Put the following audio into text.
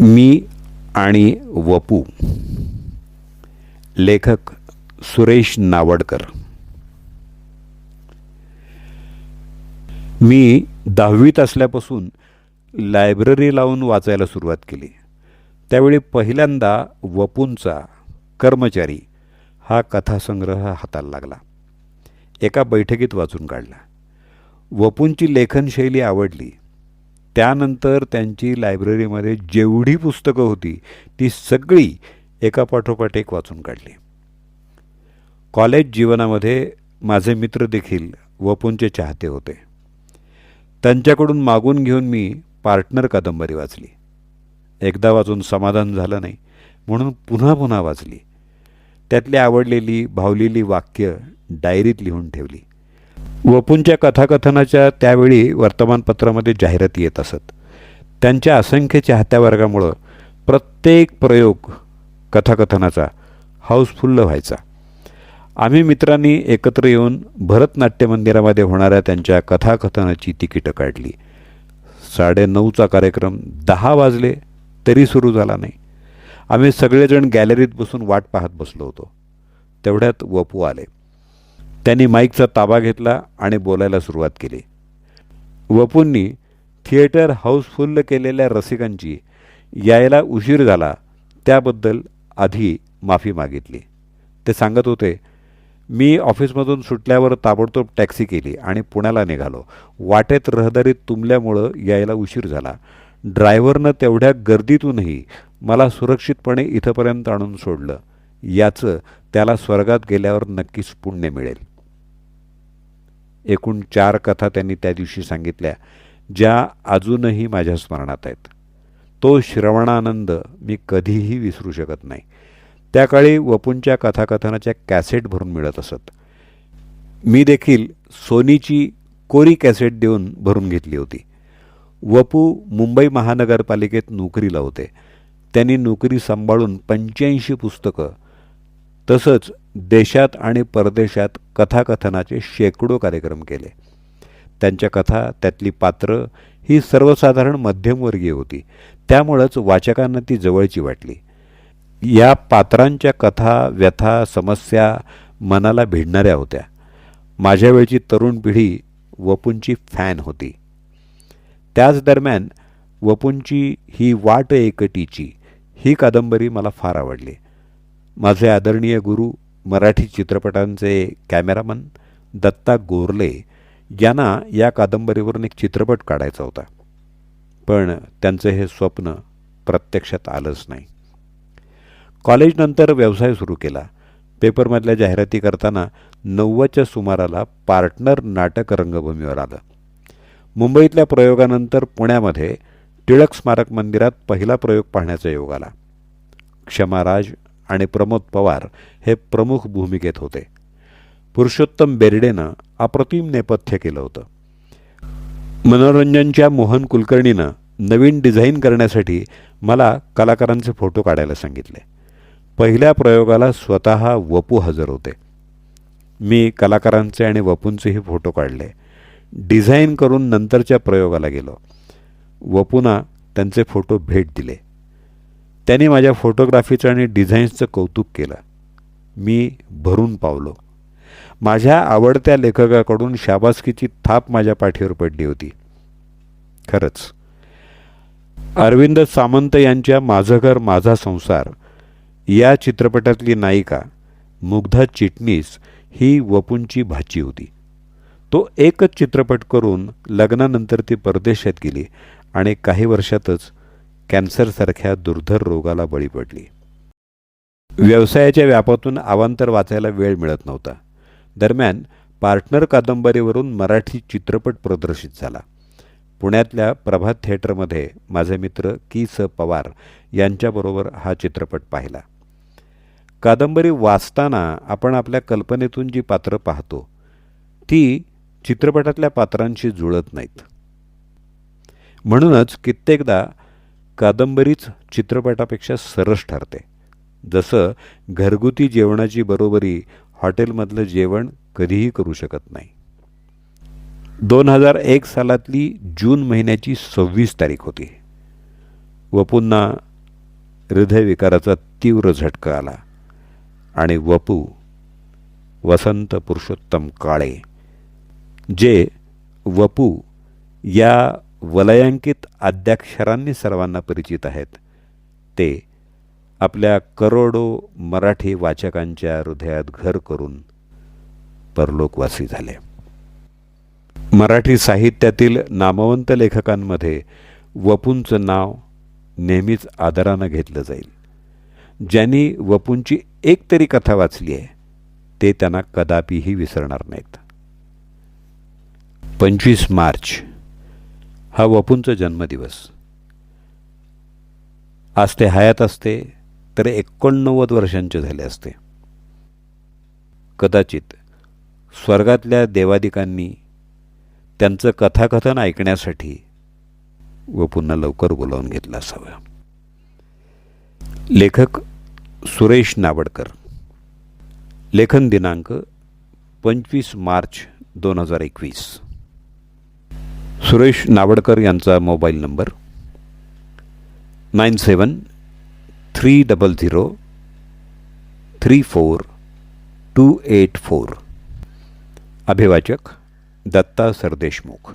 मी आणि वपू. लेखक सुरेश नावडकर. मी दहावीत असल्यापासून लायब्ररी लावून वाचायला सुरुवात केली. त्यावेळी पहिल्यांदा वपूंचा कर्मचारी हा कथासंग्रह हाताला लागला. एका बैठकीत वाचून काढला. वपूंची लेखनशैली आवडली. त्यानंतर त्यांची लायब्ररीमध्ये जेवढी पुस्तकं होती ती सगळी एका पाठोपाठ एक वाचून काढली. कॉलेज जीवनामध्ये माझे मित्र देखील वपूंचे चाहते होते. त्यांच्याकडून मागून घेऊन मी पार्टनर कादंबरी वाचली. एकदा वाचून समाधान झालं नाही म्हणून पुन्हा पुन्हा वाचली. त्यातली आवडलेली भावलेली वाक्य डायरीत लिहून ठेवली. वपूंच्या कथाकथनाच्या त्यावेळी वर्तमानपत्रामध्ये जाहिराती येत असत. त्यांच्या असंख्य चाहत्या वर्गामुळं प्रत्येक प्रयोग कथाकथनाचा हाऊसफुल्ल व्हायचा. आम्ही मित्रांनी एकत्र येऊन भरतनाट्य मंदिरामध्ये होणाऱ्या त्यांच्या कथाकथनाची तिकीटं काढली. साडेनऊचा कार्यक्रम दहा वाजले तरी सुरू झाला नाही. आम्ही सगळेजण गॅलरीत बसून वाट पाहत बसलो होतो. तेवढ्यात वपू आले. त्यांनी माईकचा ताबा घेतला आणि बोलायला सुरुवात केली. वपूंनी थिएटर हाऊसफुल्ल केलेल्या रसिकांची यायला उशीर झाला त्याबद्दल आधी माफी मागितली. ते सांगत होते मी ऑफिसमधून सुटल्यावर ताबडतोब टॅक्सी केली आणि पुण्याला निघालो. वाटेत रहदारीत तुंबल्यामुळं यायला उशीर झाला. ड्रायव्हरनं तेवढ्या गर्दीतूनही मला सुरक्षितपणे इथंपर्यंत आणून सोडलं. याचं त्याला स्वर्गात गेल्यावर नक्कीच पुण्य मिळेल. एकूण चार कथा त्यांनी त्या दिवशी सांगितल्या ज्या अजूनही माझ्या स्मरणात आहेत. तो श्रवणानंद मी कधीही विसरू शकत नाही. त्या काळी वपूंच्या कथाकथनाच्या कॅसेट भरून मिळत असत. मी देखील सोनीची कोरी कॅसेट देऊन भरून घेतली होती. वपू मुंबई महानगरपालिकेत नोकरीला होते. त्यांनी नोकरी सांभाळून पंच्याऐंशी पुस्तकं तसंच देशात आणि परदेशात कथाकथनाचे शेकडो कार्यक्रम केले. त्यांच्या कथा त्यातली पात्र ही सर्वसाधारण मध्यमवर्गीय होती. त्यामुळंच वाचकांना ती जवळची वाटली. या पात्रांच्या कथा व्यथा समस्या मनाला भिडणाऱ्या होत्या. माझ्या वेळची तरुण पिढी वपूंची फॅन होती. त्याच दरम्यान वपूंची ही वाट एकटीची ही कादंबरी मला फार आवडली. माझे आदरणीय गुरु मराठी चित्रपटांचे कॅमेरामन दत्ता गोरले यांना या कादंबरीवरून एक चित्रपट काढायचा होता. पण त्यांचं हे स्वप्न प्रत्यक्षात आलंच नाही. कॉलेजनंतर व्यवसाय सुरू केला. पेपरमधल्या जाहिराती करताना नव्वदच्या सुमाराला पार्टनर नाटक रंगभूमीवर आलं. मुंबईतल्या प्रयोगानंतर पुण्यामध्ये टिळक स्मारक मंदिरात पहिला प्रयोग पाहण्याचा योग आला. क्षमाराज आणि प्रमोद पवार हे प्रमुख भूमिकेत होते. पुरुषोत्तम बेर्डेनं अप्रतिम नेपथ्य केलं होतं. मनोरंजनच्या मोहन कुलकर्णीनं नवीन डिझाईन करण्यासाठी मला कलाकारांचे फोटो काढायला सांगितले. पहिल्या प्रयोगाला स्वतः वपू हजर होते. मी कलाकारांचे आणि वपूंचेही फोटो काढले. डिझाईन करून नंतरच्या प्रयोगाला गेलो. वपूना त्यांचे फोटो भेट दिले. त्याने माझ्या फोटोग्राफीचं आणि डिझाईन्सचं कौतुक केलं. मी भरून पावलो. माझ्या आवडत्या लेखकाकडून शाबासकीची थाप माझ्या पाठीवर पडली होती. खरंच. अरविंद सामंत यांच्या माझं घर माझा संसार या चित्रपटातली नायिका मुग्धा चिटणीस ही वपूंची भाची होती. तो एकच चित्रपट करून लग्नानंतर ती परदेशात गेली आणि काही वर्षातच कॅन्सरसारख्या दुर्धर रोगाला बळी पडली. व्यवसायाच्या व्यापातून अवांतर वाचायला वेळ मिळत नव्हता. दरम्यान पार्टनर कादंबरीवरून मराठी चित्रपट प्रदर्शित झाला. पुण्यातल्या प्रभात थिएटरमध्ये माझे मित्र की स पवार यांच्याबरोबर हा चित्रपट पाहिला. कादंबरी वाचताना आपण आपल्या कल्पनेतून जी पात्रं पाहतो ती चित्रपटातल्या पात्रांशी जुळत नाहीत. म्हणूनच कित्येकदा कादंबरीच चित्रपटापेक्षा सरस ठरते. जसं घरगुती जेवणाची बरोबरी हॉटेलमधलं जेवण कधीही करू शकत नाही. दोन हजार एक सालातली जून महिन्याची सव्वीस तारीख होती. वपूंना हृदयविकाराचा तीव्र झटका आला. आणि वपू वसंत पुरुषोत्तम काळे जे वपू या वलयांकित आद्याक्षरांनी सर्वांना परिचित आहेत. ते आपल्या करोडो मराठी वाचकांच्या हृदयात घर करून परलोकवासी झाले. मराठी साहित्यातील नामवंत लेखकांमध्ये वपूंचं नाव नेहमीच आदरानं घेतलं जाईल. ज्यांनी वपूंची एक तरी कथा वाचली आहे ते त्यांना कदापिही विसरणार नाहीत. पंचवीस मार्च हा वपूंचा जन्मदिवस. आज ते हयात असते तर एकोणनव्वद वर्षांचे झाले असते. कदाचित स्वर्गातल्या देवादिकांनी त्यांचं कथाकथन ऐकण्यासाठी व पुन्हा लवकर बोलावून घेतलं असावं. लेखक सुरेश नावडकर. लेखन दिनांक पंचवीस मार्च दोन हजार एकवीस. सुरेश नावडकर यांचा mobile number nine seven three double zero three four two eight four. अभिवाचक Datta Sardeshmukh.